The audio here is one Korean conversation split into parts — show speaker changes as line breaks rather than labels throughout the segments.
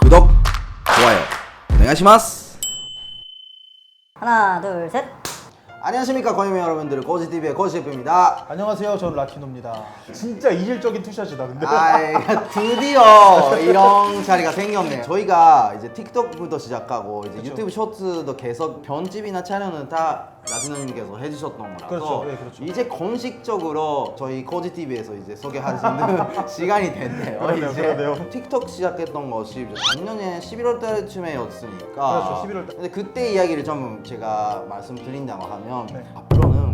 구독, 좋아요, 오네가시마스.
하나 둘 셋.
안녕하십니까 권유미 여러분들 고지TV의 고지셰프입니다.
안녕하세요. 저는 라키노입니다. 진짜 이질적인 투샷이다. 근데
아이, 드디어 이런 자리가 생겼네요. 저희가 이제 틱톡부터 시작하고 이제
그쵸.
유튜브 쇼츠도 계속 편집이나 촬영은 다 라디노님께서 해주셨던 거라서
그렇죠. 네, 그렇죠.
이제 공식적으로 저희 코지TV에서 이제 소개할 수 있는 시간이 됐네요.
그러네요,
이제
그러네요.
틱톡 시작했던 것이 이제 작년에 11월 달쯤에였으니까
그렇죠, 11월 달.
근데 그때 이야기를 좀 제가 말씀드린다고 하면
네.
앞으로는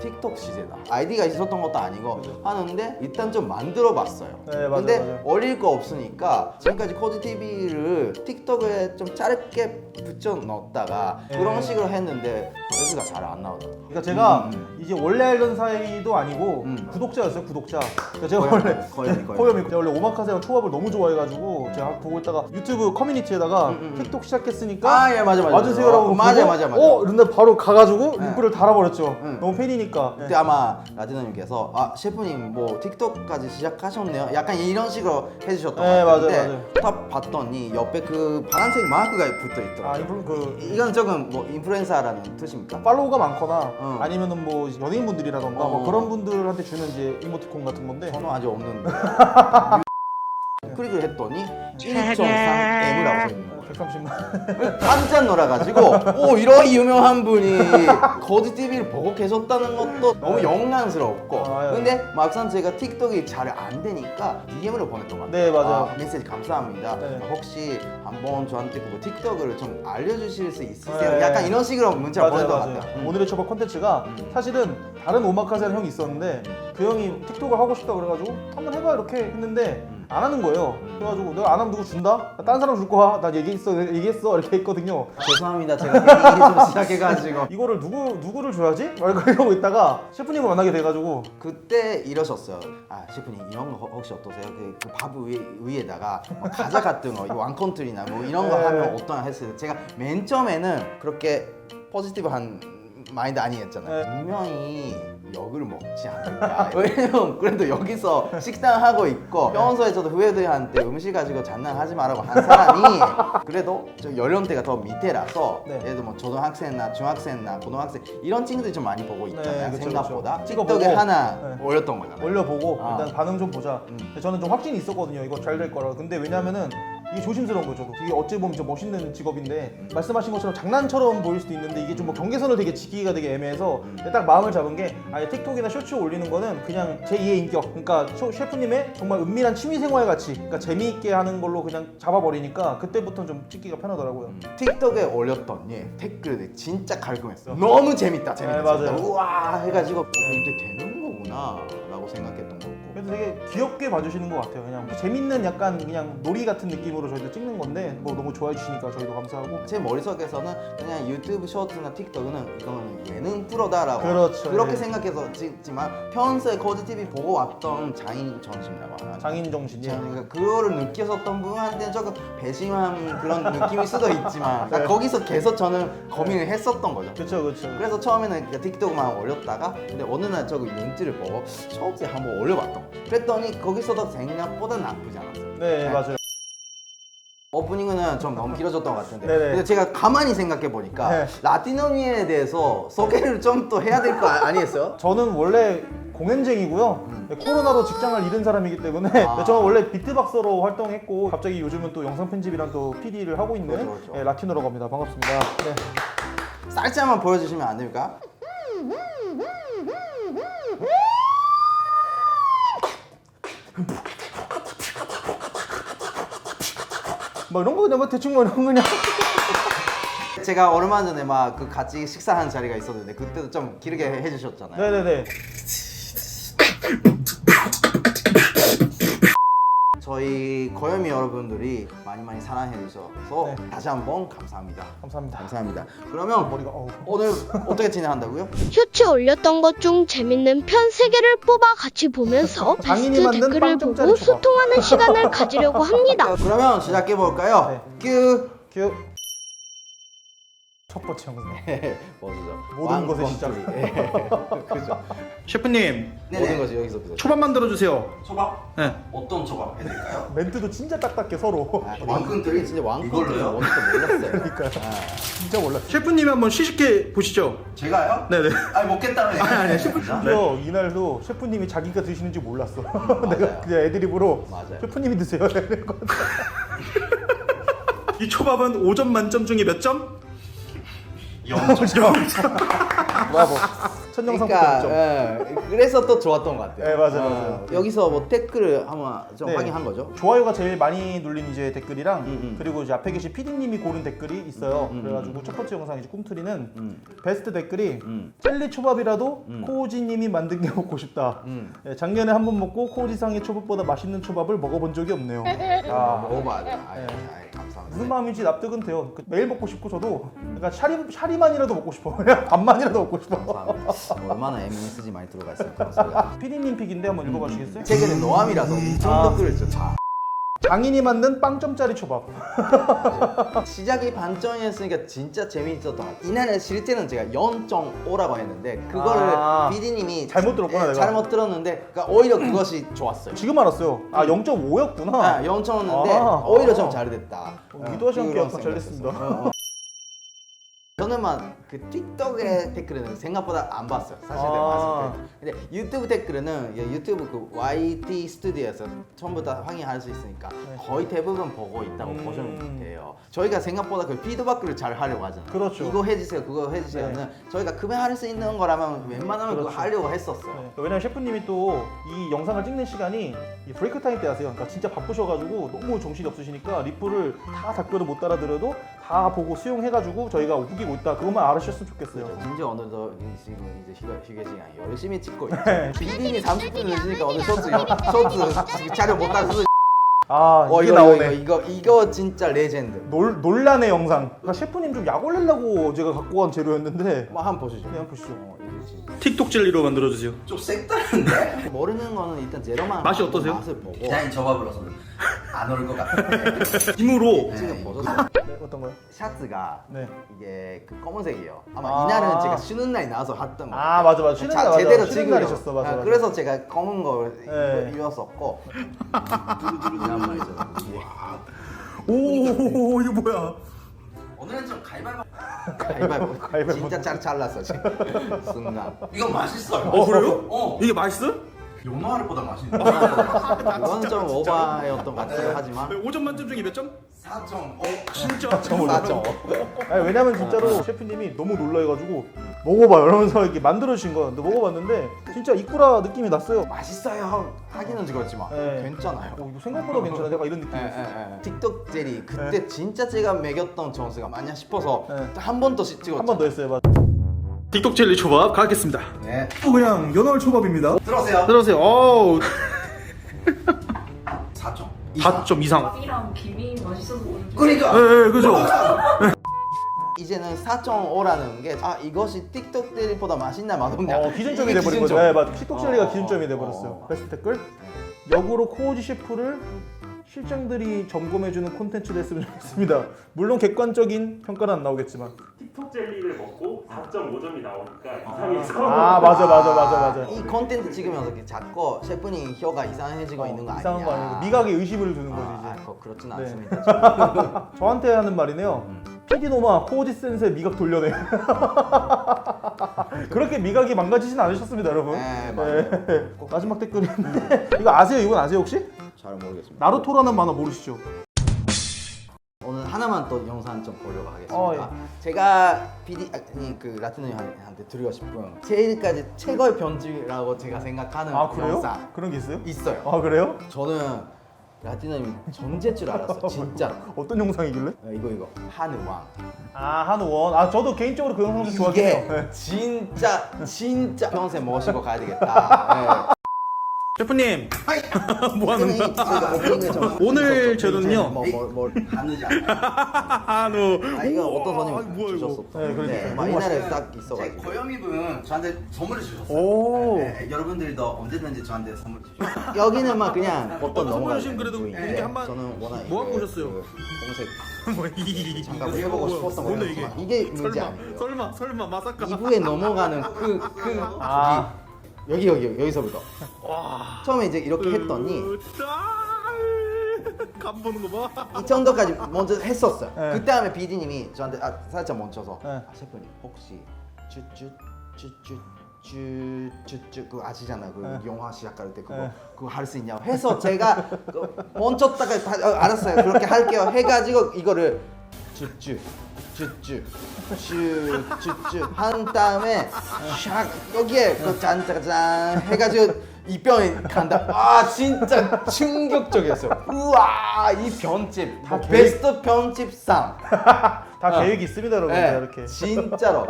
틱톡 시대다. 아이디가 있었던 것도 아니고 하는데 일단 좀 만들어 봤어요.
네, 맞아요,
근데
맞아요.
어릴 거 없으니까 지금까지 코드 TV를 틱톡에 좀 짧게 붙여 넣었다가
네.
그런 식으로 했는데 조회수가 잘 안 나오더라고요.
그러니까 제가
음,
이제 원래 알던 사이도 아니고
음.
구독자였어요. 구독자. 그러니까 제가
거염,
원래
거염이, 거염.
코염이 제가 원래 오마카세랑 초밥을 너무 좋아해가지고 제가 보고 있다가 유튜브 커뮤니티에다가
음, 음, 음.
틱톡 시작했으니까
아, 예, 맞아, 맞아.
와주세요라고
어, 맞아,
보고
맞아, 맞아.
어, 근데 바로 가가지고
네.
리플을 달아버렸죠.
음.
너무 팬이니까.
그때
네.
아마 라디노님께서 아 셰프님 뭐 틱톡까지 시작하셨네요. 약간 이런 식으로 해주셨던
네,
것 같은데
맞아요.
딱 봤더니 옆에 그 파란색 마크가 붙어 있더라고요.
아, 인플 그
이- 이건 조금 뭐 인플루엔서라는 뜻입니까?
팔로우가 많거나
어.
아니면은 뭐 연예인분들이라던가
어.
뭐 그런 분들한테 주는 이제 이모티콘 같은 건데
저는 아직 없는데 클릭을 했더니 1.3M이라고 써 있는 거예요
130만
깜짝 놀아가지고 오 이런 유명한 분이 거지 TV를 보고 계셨다는 것도 너무 영광스럽고
아, 예.
근데 막상 제가 틱톡이 잘 안 되니까 DM으로 보냈던 것 같아요
네, 맞아요.
아, 메시지 감사합니다
네.
혹시 한번 저한테 그거 틱톡을 좀 알려주실 수 있으세요?
네.
약간 이런 식으로 문자를
맞아요,
보냈던 것
맞아요.
같아요 음.
오늘의 초밥 콘텐츠가
음.
사실은 다른 오마카세라는 형이 있었는데 그 형이 틱톡을 하고 싶다 그래가지고 한번 해봐 이렇게 했는데
음.
안 하는 거예요. 그래가지고 내가 안 하면 누구 준다? 나딴 사람 줄 거야. 나 얘기했어, 얘기했어 이렇게 했거든요.
죄송합니다 제가 괜히 좀 시작해가지고
이거를 누구 누구를 줘야지? 막 이러고 있다가 셰프님을 만나게 돼가지고
그때 이러셨어요. 아 셰프님 이런 거 혹시 어떠세요? 그, 그밥 위에, 위에다가 뭐 과자 같은 거, 왕컨트리나 뭐 이런 거
네.
하면 어떠냐 했어요. 제가 맨 처음에는 그렇게 포지티브한 마인드 아니었잖아요.
네.
분명히 역을 먹지 않을까. 왜냐면 그래도 여기서 식당 하고 있고 평소에 저도 후배들한테 음식 가지고 장난하지 말라고 한 사람이 그래도 좀 연령대가 더 밑에라서
네.
예를 들어 뭐 초등학생이나 중학생이나 고등학생 이런 친구들이 좀 많이 보고 있잖아요.
네, 그쵸,
생각보다
그쵸.
틱톡에
찍어보고.
하나
네.
올렸던 거잖아요.
올려보고
아.
일단 반응 좀 보자.
음.
근데 저는 좀 확신이 있었거든요. 이거 잘 될 거라. 근데 왜냐면은 이게 조심스러운 거죠. 이게 어찌 보면 좀 멋있는 직업인데
음.
말씀하신 것처럼 장난처럼 보일 수도 있는데 이게 좀 뭐 경계선을 되게 지키기가 되게 애매해서
음.
딱 마음을 잡은 게 아예 틱톡이나 쇼츠 올리는 거는 그냥 제 2의 인격. 그러니까 쇼- 셰프님의 정말 은밀한 취미 생활 같이 그러니까 재미있게 하는 걸로 그냥 잡아버리니까 그때부터 좀 찍기가 편하더라고요.
음. 틱톡에 올렸더니 댓글이 진짜 갈끔했어요. 너무 재밌다, 재밌다.
네, 맞아요.
재밌다. 우와 해가지고 어, 이제 되는 거구나라고 생각했던 거고.
그래서 되게 귀엽게 봐주시는 것 같아요. 그냥 재밌는 약간 그냥 놀이 같은 느낌으로 저희도 찍는 건데 뭐 너무 좋아해 주시니까 저희도 감사하고
제 머릿속에서는 그냥 유튜브 쇼츠나 틱톡은 이거는 예능 프로다라고
그렇죠,
그렇게
예.
생각해서 찍지만 평소에 코드 TV 보고 왔던 장인 정신이라고 하나
장인 정신이
그러니까 그거를 느꼈었던 분한테는 조금 배신한 그런 느낌일 수도 있지만 그러니까
네.
거기서 계속 저는 고민을 했었던 거죠.
그렇죠 그렇죠.
그래서 처음에는 그 틱톡만 올렸다가 근데 어느 날 저그 윤지를 보고 쇼츠에 한번 올려봤던 거예요. 그랬더니 거기서도 생각보다 나쁘지 않았어요.
네, 맞아요.
오프닝은 좀 너무 길어졌던 것 같은데
네네.
근데 제가 가만히 생각해 보니까
네.
라티노미에 대해서 소개를 좀 또 해야 될 거 아니겠어요?
저는 원래 공연쟁이고요.
음.
네, 코로나로 직장을 잃은 사람이기 때문에
아.
네, 저는 원래 비트박서로 활동했고 갑자기 요즘은 또 영상 편집이랑 또 PD를 하고 있는
그렇죠, 그렇죠.
네, 라티노라고 합니다. 반갑습니다. 네.
살짝만 보여주시면 안 됩니까?
뭐 이런 거 그냥 뭐 대충 뭐 이런 거 그냥
제가 얼마 전에 막 그 같이 식사한 자리가 있었는데 그때도 좀 길게 해주셨잖아요.
네네네.
저희 고요미 여러분들이 많이 많이 사랑해 주셔서
네.
다시 한번 감사합니다.
감사합니다.
감사합니다. 그러면
머리가 어우.
오늘 어떻게 진행한다고요?
쇼츠 올렸던 것 중 재밌는 편 3개를 뽑아 같이 보면서
장인이
베스트
만든
댓글을
빵점짜리
보고. 소통하는 시간을 가지려고 합니다.
그러면 시작해 볼까요? 큐.
큐. 첫 번째 영상.
뭐죠?
모든 것의 시작.
그죠.
셰프님
모든 것이 여기서 부터.
초밥 만들어 주세요.
초밥?
네.
어떤 초밥 해드릴까요?
멘트도 진짜 딱딱해 서로.
아,
왕끈들이
진짜 왕콘
이걸로요?
뭔지도 몰랐어요.
그러니까요. 진짜 몰라.
셰프님이 한번 시식해 보시죠.
제가요?
네네.
아니 먹겠다는 얘기 아니 아니
심지어 이날도 셰프님이 자기가 드시는지 몰랐어. 내가
맞아요.
그냥 애드립으로
맞아요.
셰프님이 드세요. 거.
이 초밥은 5점 만점 중에 몇 점?
영점
브라보. 첫 영상부터
그러니까
점.
예, 그래서 또 좋았던 것 같아요.
네, 맞아요,
어,
맞아요.
여기서 뭐 댓글을 한번 좀
네.
확인한 거죠.
좋아요가 제일 많이 눌린 이제 댓글이랑
음, 음.
그리고 이제 앞에 계신 PD님이 고른 댓글이 있어요.
음, 음,
그래가지고 첫 번째 영상 이제 꿈틀이는
음.
베스트 댓글이
음.
젤리 초밥이라도
음.
코오지님이 만든 게 먹고 싶다.
음.
예, 작년에 한 번 먹고 코오지상의 초밥보다 맛있는 초밥을 먹어본 적이 없네요. 아,
먹어봐야 돼. 아이,
네.
아이, 감사합니다.
무슨 마음인지 납득은 돼요. 그 매일 먹고 싶고 저도 그러니까 샤리 샤리만이라도 먹고 싶어. 그냥 밥만이라도 먹고 싶어.
감사합니다. 뭐 얼마나 MSG 많이 들어가 있으니까 소리가.
PD님 픽인데 한번 읽어봐 주시겠어요?
책에는 노함이라서
아.
글을 진짜
장인이 만든 빵점짜리 초밥.
시작이 반점이었으니까 진짜 재미있었던 것 같아요. 이날은 실제는 제가 0.5라고 했는데 그거를
아.
PD님이
잘못 들었구나, 내가.
잘못 들었는데 그러니까 오히려 그것이 좋았어요.
지금 알았어요. 아 0.5였구나.
아, 0.5였는데
아.
오히려 좀 잘 됐다.
위도하시 않게
그런
약간 잘
생각했어요.
됐습니다.
어, 어. 저는 막 그 틱톡의 댓글은 생각보다 안 봤어요. 사실 내가
아.
봤을 때. 근데 유튜브 댓글은 유튜브 그 YT 스튜디오에서 전부 다 확인할 수 있으니까 거의 대부분 보고 있다고
네. 음.
보시면 돼요. 저희가 생각보다 그 피드백을 잘 하려고 하잖아요.
그렇죠.
이거 해주세요, 그거 해주세요는 저희가 급여할 수 있는 거라면 웬만하면 그거
그렇죠.
하려고 했었어요.
네. 왜냐면 셰프님이 또 이 영상을 찍는 시간이 이 브레이크 타임 때 하세요. 그러니까 진짜 바쁘셔가지고 너무 정신이 없으시니까 리플을 다 답변을 못 따라들어도 다 보고 수용해가지고 저희가 웃기고 있다. 그것만 알아주셨으면 좋겠어요.
진짜 오늘도 이- 지금 이제 휴게, 휴게 시간 열심히 찍고 있죠.
네.
비딩이 30분 늦으니까 오늘 쇼츠 여- 쇼츠 촬영 못 따서 아어
이게
이거
나오네.
이거 이거 이거 진짜 레전드.
놀, 논란의 영상. 그러니까 셰프님 좀 약 올리려고 제가 갖고 간 재료였는데
뭐 한번 보시죠.
그냥 보시죠.
어, 이거 진짜.
틱톡 젤리로 만들어 주세요.
좀 색다른데?
모르는 거는 일단 제로만
맛이 어떠세요?
맛을 보고
디자인 저밥으로서는 안 어울 것 같은데
김으로
지금 보셨어요?
네, 어떤 거요?
샤츠가
네.
이게 그 검은색이에요. 아마
아.
이날은 제가 쉬는 날이 나와서 했던 거.
아, 맞아, 맞아. 쉬는 날, 맞아.
제대로
쉬는
찍으려고.
날이셨어, 맞아,
아,
맞아.
그래서 제가 검은 걸
네.
입었었고. 이런 말이죠.
오 이거 뭐야?
오늘은 좀 가위바위보
가위바위보.
가위바위보.
진짜 잘 잘랐어 지금. 순간.
이건 맛있어요
어 그래요?
어
이게 맛있어?
용마을보다 맛있네
이건 좀 오바였던 것 같아요. 하지만
5점 만점 중에 몇 점?
4.5
진짜?
맞죠.
아니, 왜냐면 진짜로 셰프님이 너무 놀라해가지고 먹어봐요 이러면서 이렇게 만들어 주신 거야. 근데 먹어봤는데 진짜 이꾸라 느낌이 났어요.
맛있어요. 하기는 그렇지만
네.
괜찮아요.
어, 이거 생각보다 괜찮아. 내가 이런
예,
느낌이었어.
예, 예. 틱톡 젤리 그때 진짜 제가 매겼던 점수가 많냐 싶어서
네.
한번 더 찍었죠.
한 번 더 했어요. 맞아.
틱톡 젤리 초밥 가겠습니다.
네
또 그냥 연어울 초밥입니다.
들어오세요
들어오세요. 어우
4점
4점 이상.
밥이랑 김이 맛있어서
그러니까
예, 예 그죠?
이제는 4.5라는 게 아 이것이 틱톡 젤리보다 맛있냐 맛없냐
어, 기준점이
이게
돼버린 거죠.
기준점.
네, 맞아. 틱톡 젤리가
어,
기준점이
어,
돼버렸어요.
어.
베스트 댓글. 역으로 코오지 셰프를 실장들이 점검해주는 콘텐츠를 했으면 좋겠습니다. 물론 객관적인 평가는 안 나오겠지만.
틱톡 젤리를 먹고 4.5점이 나오니까 이상해서
아 맞아 맞아 맞아 맞아.
이 콘텐츠 찍으면서 이렇게 자꾸 셰프님 혀가 이상해지고 있는 거 아니냐
이상한 거 아니고 미각에 의심을 두는 거지
아,
이제.
아, 거, 그렇진
네.
않습니다
저한테 하는 말이네요. PD 노마 코오지 센세 미각 돌려내. 그렇게 미각이 망가지진 않으셨습니다, 여러분.
네, 맞아요.
네. 마지막 댓글인데 이거 아세요? 이건 아세요 혹시?
잘 모르겠습니다
나루토라는 만화 모르시죠?
하나만 또 영상 좀 보려고 하겠습니다
어, 예.
제가 PD 아니 그 라틴어한테 드리고 싶은 제일까지 최고의 편지라고 제가 생각하는
아 그래요?
영상
그런 게 있어요?
있어요
아 그래요?
저는 라틴어님 존재일 줄 알았어요 진짜
어떤 영상이길래?
어, 이거 이거 한우왕
아 한우원. 아 저도 개인적으로 그 영상 좀 좋아해요.
이게 진짜 진짜 평생 모시고 가야 되겠다.
셰프님 뭐 하는
네. 저희가 오프닝을 좀
오늘
했었죠.
저는요.
뭐뭘
가느지 않아
한우.
아 이거 어떤
뭐야, 이거.
주셨었죠.
네, 그러니까요.
네,
너무
이날에 딱
제
있어가지고.
고영이분 저한테 선물을 주셨어요
오.
네, 여러분들도 언제든지 저한테 선물 주시면
여기는 막 그냥 어떤
선물
넘어가야
주시면
되는
그래도 이렇게 한번
저는 워낙
뭐 갖고 오셨어요?
그 검은색
뭐 이
잠깐 해보고 싶었던 거였지만 이게 문제
설마
아니에요.
설마 설마 마사카
2부에 넘어가는 그, 그,
아.
여기, 여기, 여기, 여기서부터.
와
처음에 이제 이렇게 했더니,
간 보는 거 봐
이 정도까지 먼저 했었어요.
네.
그 다음에 BD님이 저한테 아, 살짝 멈춰서,
네.
아, 셰프님, 혹시, 쭈쭈, 쭈쭈, 쭈쭈쭈, 그거 아시잖아요. 그
네.
영화 시작할 때 그거,
네.
그거 할 수 있냐고 해서 제가 그 멈췄다가 다, 어, 알았어요. 그렇게 할게요. 해가지고 이거를 쭈쭈, 쭈 쭈, 쭈 쭈쭈 한 다음에 샥 여기에 그 짠짜잔 해가지고 이 병이 간다. 아 진짜 충격적이었어요. 우와 이 변집
다
베스트 변집상.
다 계획이 있습니다, 여러분.
네,
이렇게.
진짜로.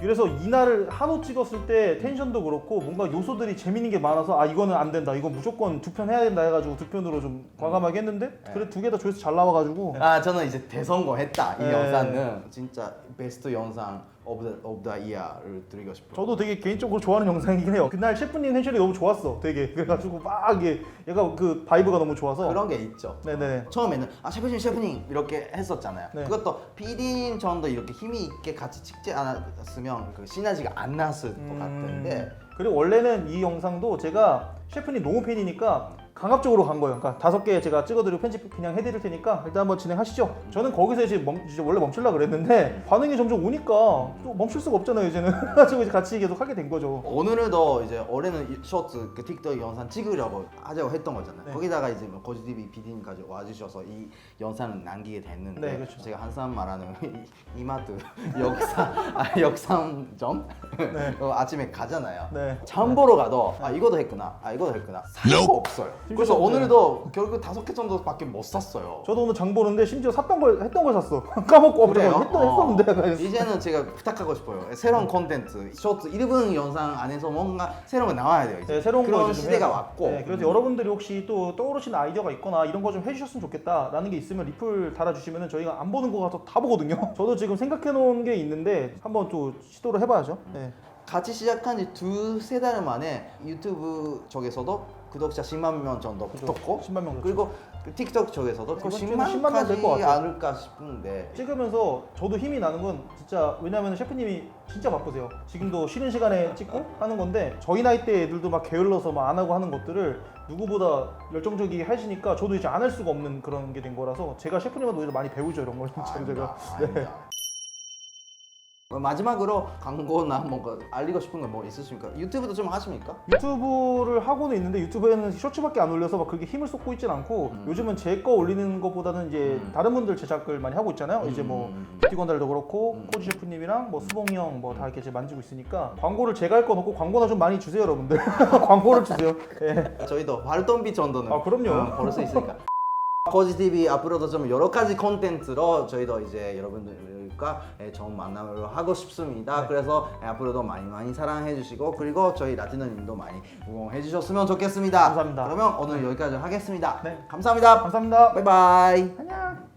그래서 이날을 한호 찍었을 때 텐션도 그렇고 뭔가 요소들이 재밌는 게 많아서 아 이거는 안 된다. 이거 무조건 두 편 해야 된다 해가지고 두 편으로 좀 과감하게 했는데 그래 두 개 다 조회수 잘 나와가지고.
아 저는 이제 대성공했다 이
네.
영상은. 진짜 베스트 영상 오브 더 이어를 드리고 싶어요.
저도 되게 개인적으로 좋아하는 영상이긴 해요 그날 셰프님 텐션이 너무 좋았어 되게 그래가지고 막 이게 얘가 그 바이브가 너무 좋아서
그런 게 있죠.
네네
처음에는 아 셰프님 셰프님 이렇게 했었잖아요.
네.
그것도 PD님 전도 이렇게 힘이 있게 같이 찍지 않았으면 그 시너지가 안 났을 것 같은데
음, 그리고 원래는 이 영상도 제가 셰프님 너무 팬이니까 강압적으로 간 거예요. 그러니까 다섯 개 제가 찍어드리고 편집 그냥 해드릴 테니까 일단 한번 진행하시죠. 저는 거기서 이제, 멈, 이제 원래 멈추려 그랬는데 반응이 점점 오니까 또 멈출 수가 없잖아요 이제는. 그래가지고 이제 같이 계속 하게 된 거죠.
오늘도 이제 올해는 이 쇼츠 그 틱톡 영상 찍으려고 하자고 했던 거잖아요.
네.
거기다가 이제 뭐 고지TV PD님까지 와주셔서 이 영상을 남기게 됐는데
네, 그렇죠.
제가 항상 말하는 이- 이마트 역사 아, 역삼점
네.
어, 아침에 가잖아요.
네.
장 보러 가도 아 이거도 했구나 아 이거도 했구나 사고 없어요. 그래서. 오늘도 결국 다섯 개 정도밖에 못 샀어요.
저도 오늘 장 보는데 심지어 샀던 걸 했던 걸 샀어. 까먹고 어,
그래요?
했던
어.
했었는데. 그래서.
이제는 제가 부탁하고 싶어요. 새로운 콘텐츠, 쇼트 1분 영상 안에서 뭔가 새로운 거 나와야 돼요. 이제.
네, 새로운
그런
거 이제 좀
시대가
해야-
왔고.
네, 그래서 여러분들이 혹시 또 떠오르시는 아이디어가 있거나 이런 거 좀 해주셨으면 좋겠다라는 게 있으면 리플 달아주시면 저희가 안 보는 거 가서 다 보거든요. 저도 지금 생각해 놓은 게 있는데 한번 또 시도를 해봐야죠. 네.
같이 시작한 지 두세 달 만에 유튜브 쪽에서도 구독자 10만 명 정도 붙었고
10만 명
그리고 그 틱톡 쪽에서도 그
이번 주에는 10만 명될것
10만까지
같아요.
않을까 싶은데
찍으면서 저도 힘이 나는 건 진짜 왜냐면 셰프님이 진짜 바쁘세요. 지금도 쉬는 시간에 찍고 하는 건데 저희 나이 때 애들도 막 게을러서 막 안 하고 하는 것들을 누구보다 열정적이게 하시니까 저도 이제 안 할 수가 없는 그런 게 된 거라서 제가 셰프님한테 오히려 많이 배우죠 이런 걸 진짜
아닙니다.
제가
아닙니다. 어, 마지막으로 광고나 뭔가 알리고 싶은 거뭐 있으십니까? 유튜브도 좀 하십니까?
유튜브를 하고는 있는데 유튜브에는 쇼츠밖에 안 올려서 막 그렇게 힘을 쏟고 있진 않고
음.
요즘은 제 거 올리는 것보다는 이제
음.
다른 분들 제작을 많이 하고 있잖아요. 이제 뭐
음.
뷰티건달도 그렇고
음.
코지 셰프님이랑 뭐 수봉이 형뭐 다 이렇게 만지고 있으니까 광고를 제가 할 건 없고 광고나 좀 많이 주세요 여러분들. 광고를 주세요. 예.
저희도 활동비 정도는
아, 그럼요.
어, 벌을 수 있으니까. 코지 TV 앞으로도 좀 여러 가지 콘텐츠로 저희도 이제 여러분들과 예, 좋은 만남을 하고 싶습니다.
네.
그래서 예, 앞으로도 많이 많이 사랑해 주시고 그리고 저희 라티노님도 많이 응원해 주셨으면 좋겠습니다.
감사합니다.
그러면 오늘 여기까지 하겠습니다.
네.
감사합니다.
감사합니다.
바이바이.
안녕.